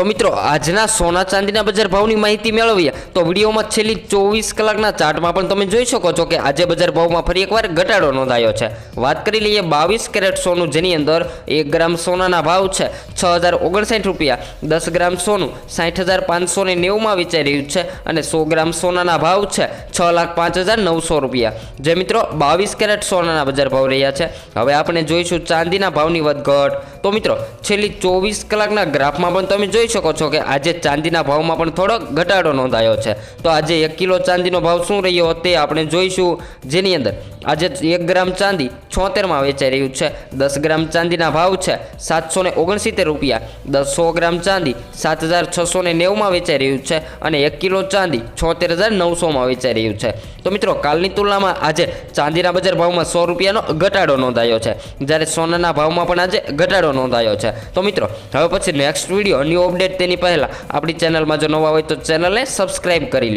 તો મિત્રો, આજના સોના ચાંદીના બજાર ભાવની માહિતી મેળવીએ. તો વિડીયોમાં છેલ્લી ચોવીસ કલાકના ચાર્ટમાં પણ તમે જોઈ શકો છો કે આજે બજાર ભાવમાં ફરી એકવાર ઘટાડો નોંધાયો છે. વાત કરી લઈએ બાવીસ કેરેટ સોનું, જેની અંદર એક ગ્રામ સોનાના ભાવ છે છ હજાર ઓગણસાઠ રૂપિયા. દસ ગ્રામ સોનું સાઠ હજાર પાંચસો ને નેવુંમાં વેચાઈ રહ્યું છે અને સો ગ્રામ સોનાના ભાવ છે છ લાખ પાંચ હજાર નવસો રૂપિયા. જે મિત્રો, બાવીસ કેરેટ સોનાના બજાર ભાવ રહ્યા છે. હવે આપણે જોઈશું ચાંદીના ભાવની વધઘટ. તો મિત્રો, છેલ્લી ચોવીસ કલાકના ગ્રાફમાં પણ તમે જોઈ શકો છો કે આજે ચાંદીના ભાવમાં પણ થોડો ઘટાડો નોંધાયો છે. તો આજે એક કિલો ચાંદીનો ભાવ શું રહ્યો તે આપણે જોઈશું. જેની અંદર આજે એક ગ્રામ ચાંદી છોતેરમાં વેચાઈ રહ્યું છે. દસ ગ્રામ ચાંદીના ભાવ છે સાતસો ને ઓગણસિત્તેર રૂપિયા. દસ સો ગ્રામ ચાંદી સાત હજાર છસો ને નેવુંમાં વેચાઈ રહ્યું છે અને એક કિલો ચાંદી છોતેર હજાર નવસોમાં વેચાઈ રહ્યું છે. તો મિત્રો, કાલની તુલનામાં આજે ચાંદીના બજાર ભાવમાં સો રૂપિયાનો ઘટાડો નોંધાયો છે. જ્યારે સોનાના ભાવમાં પણ આજે ઘટાડો નોંધાયો છે. તો મિત્રો, હવે પછી નેક્સ્ટ વીડિયો ન્યૂ અપડેટ તેની પહેલાં, આપણી ચેનલમાં જો નવા હોય તો ચેનલને સબસ્ક્રાઇબ કરી લો